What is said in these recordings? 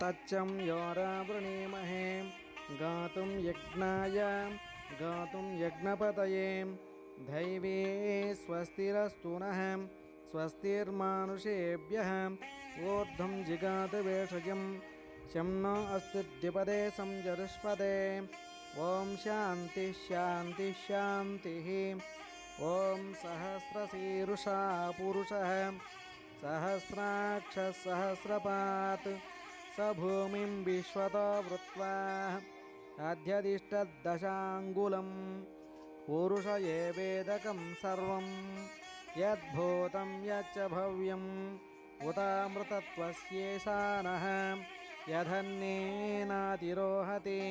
తచ్చం యోరావృణీమహే గాతుం యజ్ఞాయ గాతుం యజ్ఞపతయే దైవీ స్వస్తిరస్తు స్వస్తిర్మానుషేభ్య ఊర్ధ్వం జిగాత వేషజం శంన అస్తుద్యుపదే సంజరుష్పదే ఓం శాంతి శాంతి శాంతి ఓం సహస్రశీరుషా పురుష సహస్రాక్ష సహస్రపాత్ स भूमिं विश्वतो वृत्वा अध्यदिष्टदशाङ्गुलं पुरुष एवेदकं सर्वं यद्भूतं यच्च भव्यम् उतामृतत्वस्येषानः यधन्येनातिरोहति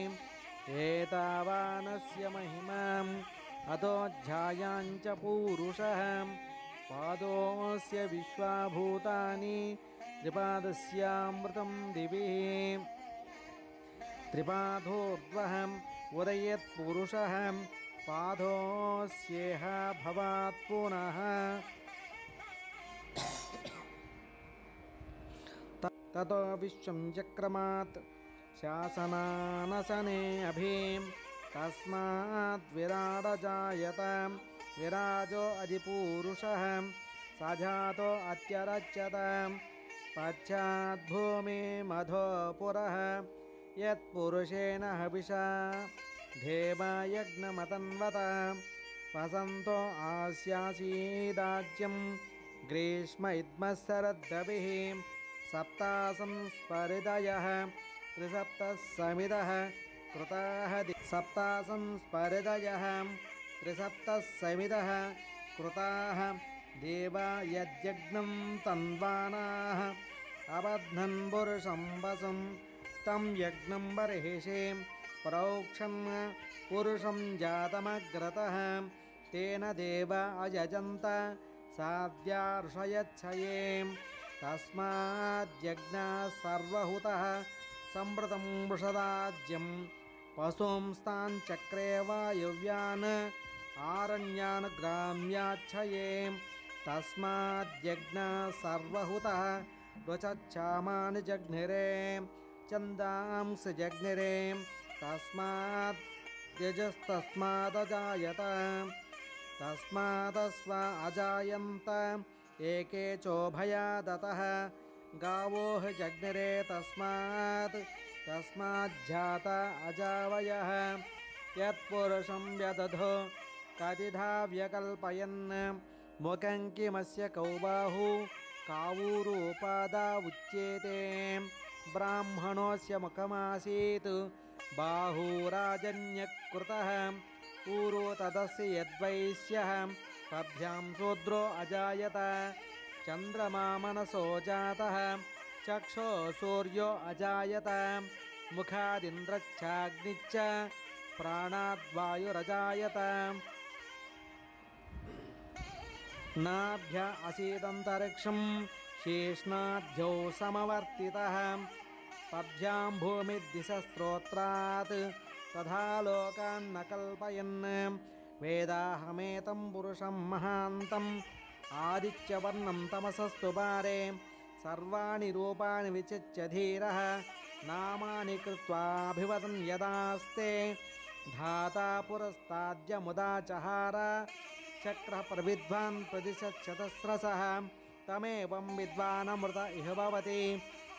एतावानस्य महिमाम् अतोऽध्यायाञ्च पूरुषः पादोऽस्य विश्वाभूतानि त्रिपादस्यामृतं दिवि त्रिपादोर्ध्वः उदयत्पुरुषः पादोऽस्येह भवात् पुनः त- ततो विश्वं चक्रमात् शासनानसने अभीं तस्मात् विराडजायत विराजो अधिपूरुषः सजातो अत्यरच्यत पश्चाद्भूमिमधो पुरः यत्पुरुषेण हविषा देवयज्ञमतन्वत वसन्तो आस्यासीदाज्यं ग्रीष्म इद्मःसरद्दभिः सप्तासं स्परिदयः त्रिसप्तः समिदः कृताः दि- सप्तासं स्परिदयः त्रिसप्तः समिदः कृताः దేవా యజ్ఞం తన్వానా అబధ్నన్ పురుషంబసం తం యజ్ఞం బర్హిషే ప్రోక్షన్ పురుషం జాతమగ్రత తేన దేవ అయజంత సాధ్యార్షయచ్చయే తస్మాద్యజ్ఞా సర్వహుత సంవృతం వృషదాజ్యం పశుంస్తాంచక్రే వాయువ్యాన్ ఆరణ్యాన్ గ్రామ్యాచ్చయే తస్మాద్యజ్ఞ సర్వహుత రుచామాని జగ్నిరే చందాంసి జగ్నిరే తస్మాత్ యజస్తస్మాదజాయత తస్మాదస్వ అజాయంత ఏకే చోభయాదత గావో జగ్నిరే తస్మాత్ తస్మాజ్జాత అజావయ యత్పురుషం వ్యదధో కతిధావ్యకల్పయన్ ముఖంకిమస్య కౌబాహు కావూరు ఉపాదా ఉచ్యేతే బ్రాహ్మణోస్య ముఖమాసీత్ బాహూరాజన్యకృత. ఊరో తదస్య యద్వైశ్య. పభ్యాం శూద్రో అజాయత. చంద్రమా మనసో జాత. చక్షో సూర్యో అజాయత. ముఖాదింద్రచ్చాగ్నిచ్చ ప్రాణాద్వాయురజాయత. నాభ్య అసీదంతరిక్షం శేష్ణాఢ్యౌ సమవర్తిత పభ్యాం భూమిద్దిశస్త్రోత్రాత్ తథా లోకాన్న కల్పయన్ వేదాహమేతం పురుషం మహాంతం ఆదిత్యవర్ణం తమసస్తు బారే సర్వాణి రూపాణి విచిత్య ధీర నామాని కృత్వాభివదన్ యదాస్తే ధాతా పురస్తాద్యముదాచహార చక్ర ప్రవిద్వాన్ ప్రతిశతసహ తమేవం విద్వానమృత ఇహ భవతి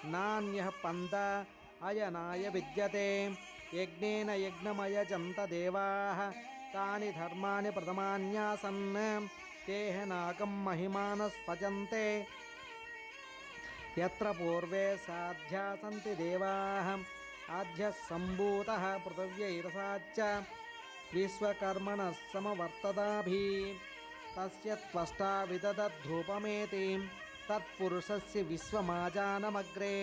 నాణ్య పంత అయనాయ విద్యతే యజ్ఞేన యజ్ఞమయ జంత దేవా తాని ధర్మాని ప్రథమాన్యాసన్ తేహనాకం మహిమానస్పజంతే ఎత్ర పూర్వే సాధ్యాసంతి దేవా ఆధ్య సంభూత పృథివ్యైరసాచ్చ విశ్వకర్మణ సమవర్తదాభి తస్య త్వష్టా విదధూపమేతి తత్పురుషస్య విశ్వమాజానమగ్రే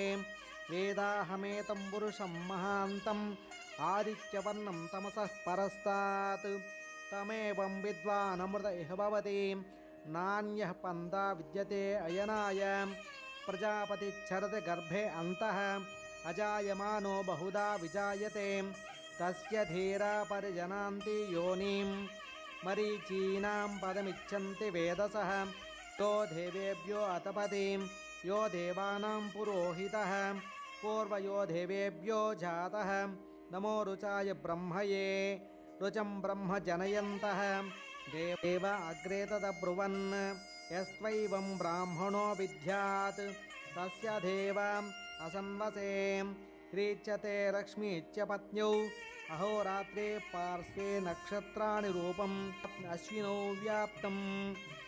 వేదాహమేతం పురుషం మహాంతం ఆదిత్యవర్ణం తమసః పరస్తాత్ తమేవం విద్వానమృత ఇహ భవతి నాణ్య పందా విద్యతే అయనాయ ప్రజాపతిచ్చరతి గర్భే అంతః అజాయమానో బహుదా విజాయతే తస్య ధీరా పరిజనాంతి యోనిం మరీచీనాం పదమిచ్చంతి వేదస. తో దేవేభ్యో అతపతిం యో దేవానాం పురోహిత. పూర్వయో దేవేభ్యో జాత. నమో రుచాయ బ్రహ్మయే. రుచం బ్రహ్మ జనయంత. దేవ అగ్రే తద్బ్రువన్ యస్త్వైవం బ్రాహ్మణో విద్యాత్. తస్య దేవ అసంవసేం. రేచ్యతే లక్ష్మీచ్య పత్న్యౌ అహోరాత్రే పార్శ్వే నక్షత్రాణి రూపం అశ్వినౌ వ్యాప్తం.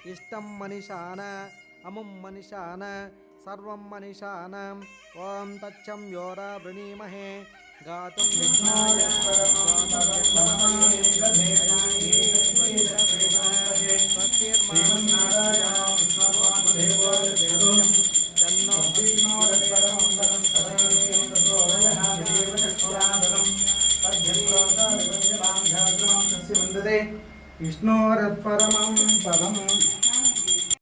ఇష్టం మనిషాన అముం మనిషాన సర్వం మనిషాన. ఓం తచ్చం యోరా వృణీమహే. గాతుం విఘ్నాయ. விஷ்ணோரப்பரமம் பதம்